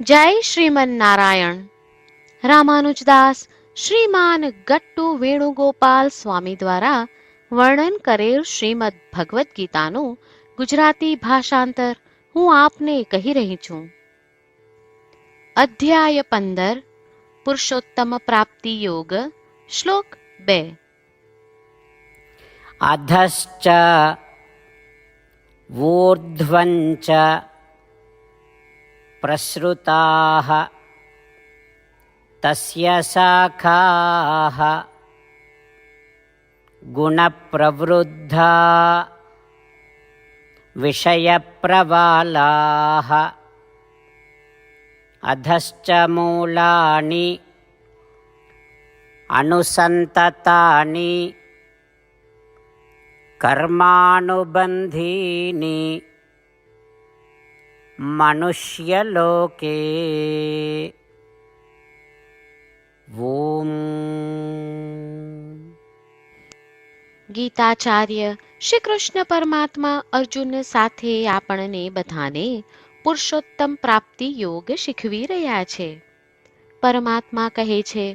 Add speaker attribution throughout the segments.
Speaker 1: જય શ્રીમન નારાયણ રામાનુજદાસ શ્રીમાન ગટ્ટુ વેણુગોપાલ સ્વામી દ્વારા વર્ણન કરેલ શ્રીમદ ભગવદ્ ગીતાનું ગુજરાતી ભાષાંતર હું આપને કહી રહી છું અધ્યાય પંદર પુરુષોત્તમ પ્રાપ્તિ યોગ શ્લોક બે
Speaker 2: अधश्च ऊर्ध्वं च प्रसृताः तस्य शाखाः गुणप्रवृद्धा विषयप्रवालाः अधश्च मूलानि अनुसन्ततानि कर्मानुबन्धीनि मनुष्यलोके ॐ
Speaker 1: ગીતાચાર્ય શ્રી કૃષ્ણ પરમાત્મા અર્જુન સાથે આપણને બધાને પુરુષોત્તમ પ્રાપ્તિ યોગ શીખવી રહ્યા છે પરમાત્મા કહે છે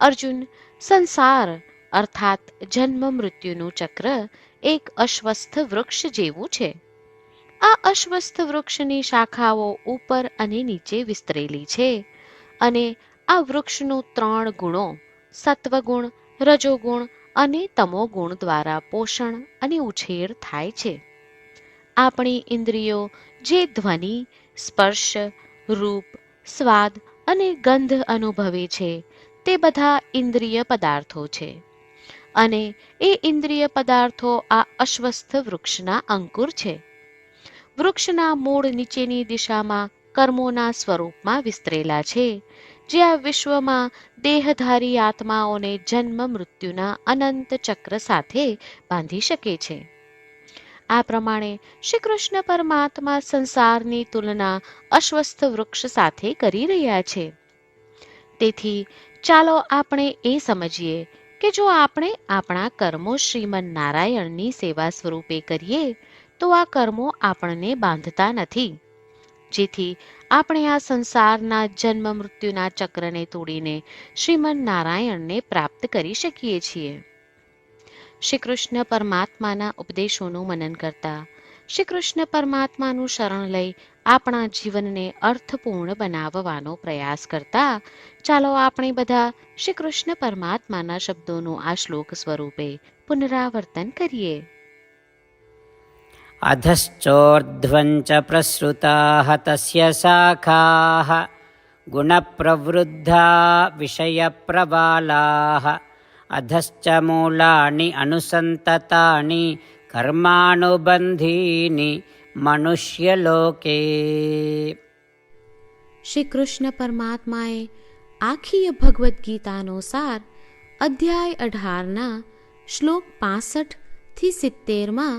Speaker 1: અર્જુન સંસાર અર્થાત જન્મ મૃત્યુનું ચક્ર એક અશ્વસ્થ વૃક્ષ જેવું છે આ અશ્વસ્થ વૃક્ષની શાખાઓ ઉપર અને નીચે વિસ્તરેલી છે અને આ વૃક્ષનું ત્રણ ગુણો સત્વગુણ, રજોગુણ અને તમોગુણ દ્વારા પોષણ અને ઉછેર થાય છે. આપણી ઇન્દ્રિયો જે ધ્વનિ, સ્પર્શ, રૂપ, સ્વાદ અને ગંધ અનુભવે છે, તે બધા ઇન્દ્રિય પદાર્થો છે. અને એ ઇન્દ્રિય પદાર્થો આ અશ્વસ્થ વૃક્ષના અંકુર છે. વૃક્ષના મૂળ નીચેની દિશામાં કર્મોના સ્વરૂપમાં વિસ્તરેલા છે, જે આ વિશ્વમાં દેહધારી આત્માઓને જન્મ મૃત્યુના અનંત ચક્ર સાથે બાંધી શકે છે. આ પ્રમાણે શ્રી કૃષ્ણ પરમાત્મા સંસારની તુલના અશ્વસ્થ વૃક્ષ સાથે કરી રહ્યા છે. તેથી ચાલો આપણે એ સમજીએ કે જો આપણે આપણા કર્મો શ્રીમન નારાયણની સેવા સ્વરૂપે કરીએ તો આ કર્મો આપણને બાંધતા નથી. જેથી આપણે આ સંસારના જન્મ મૃત્યુના ચક્રને તોડીને શ્રીમન નારાયણને પ્રાપ્ત કરી શકીએ છીએ. શ્રી કૃષ્ણ પરમાત્માના ઉપદેશોનું મનન કરતા શ્રી કૃષ્ણ પરમાત્માનું શરણ લઈ આપણા જીવનને અર્થપૂર્ણ બનાવવાનો પ્રયાસ કરતા ચાલો આપણે બધા શ્રી કૃષ્ણ પરમાત્માના શબ્દોનું આ શ્લોક સ્વરૂપે પુનરાવર્તન કરીએ.
Speaker 2: अधश्चोर्ध्वं च प्रसृताः तस्य शाखाः गुणप्रवृद्धा विषयप्रबालाः अधश्च मूलानि अनुसन्ततानि कर्मानुबन्धीनि मनुष्यलोके
Speaker 1: શ્રી કૃષ્ણ પરમાત્માએ આખી ભગવદ્ ગીતાનો સાર અધ્યાય અઢારના શ્લોક પાસઠ થી સિત્તેરમાં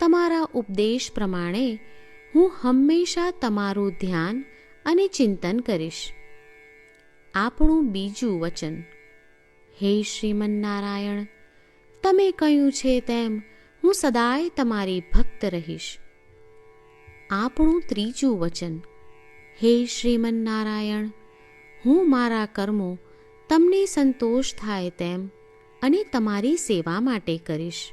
Speaker 1: તમારા ઉપદેશ પ્રમાણે હું હંમેશા તમારું ધ્યાન અને ચિંતન કરીશ. આપણું બીજું વચન, હે શ્રીમન્નારાયણ, તમે કહ્યું છે તેમ હું સદાય તમારી ભક્ત રહીશ. આપણું ત્રીજું વચન, હે શ્રીમન્નારાયણ, હું મારા કર્મો તમને સંતોષ થાય તેમ અને તમારી સેવા માટે કરીશ.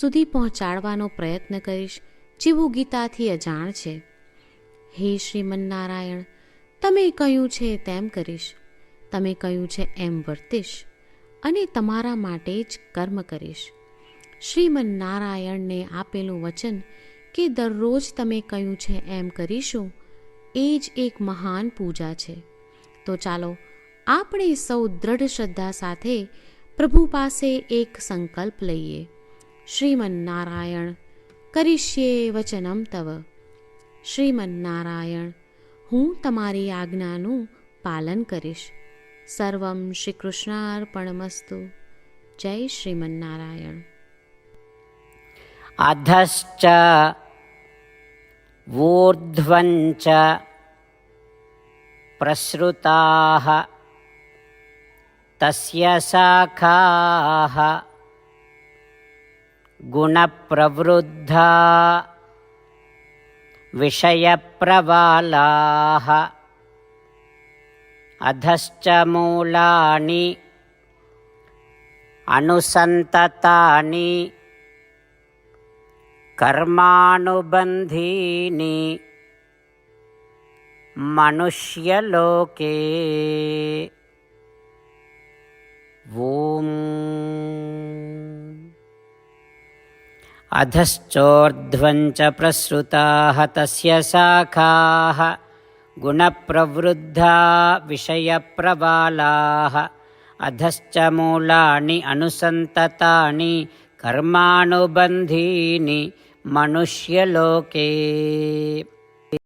Speaker 1: સુધી પહોંચાડવાનો પ્રયત્ન કરીશ, જેવું ગીતાથી અજાણ છે. હે શ્રીમન્નારાયણ, તમે કહ્યું છે તેમ કરીશ. તમે કહ્યું છે એમ વર્તીશ અને તમારા માટે જ કર્મ કરીશ. શ્રીમન્નારાયણને આપેલું વચન કે દરરોજ તમે કહ્યું છે એમ કરીશું, એ જ એક મહાન પૂજા છે. તો ચાલો, આપણે સૌ દ્રઢ શ્રદ્ધા સાથે પ્રભુ પાસે એક સંકલ્પ લઈએ. શ્રીમન્નારાયણ કરીશ્યે વચનમ તવ શ્રીમન્નારાયણ હું તમારી આજ્ઞાનું પાલન કરીશ સર્વમ શ્રી કૃષ્ણાર્પણમસ્તુ જય શ્રીમન્નારાયણ
Speaker 2: अधश्च ऊर्ध्वं च प्रसृताः तस्य शाखाः गुणप्रवृद्धा विषयप्रवालाः अधश्च मूलानि अनुसन्ततानि कर्मानुबन्धीनि मनुष्यलोके ॐ अधश्चोर्ध्वं च प्रसृताः तस्य शाखाः गुणप्रवृद्धा विषयप्रबालाः अधश्च मूलानि अनुसन्ततानि कर्मानुबन्धीनि मनुष्यलोके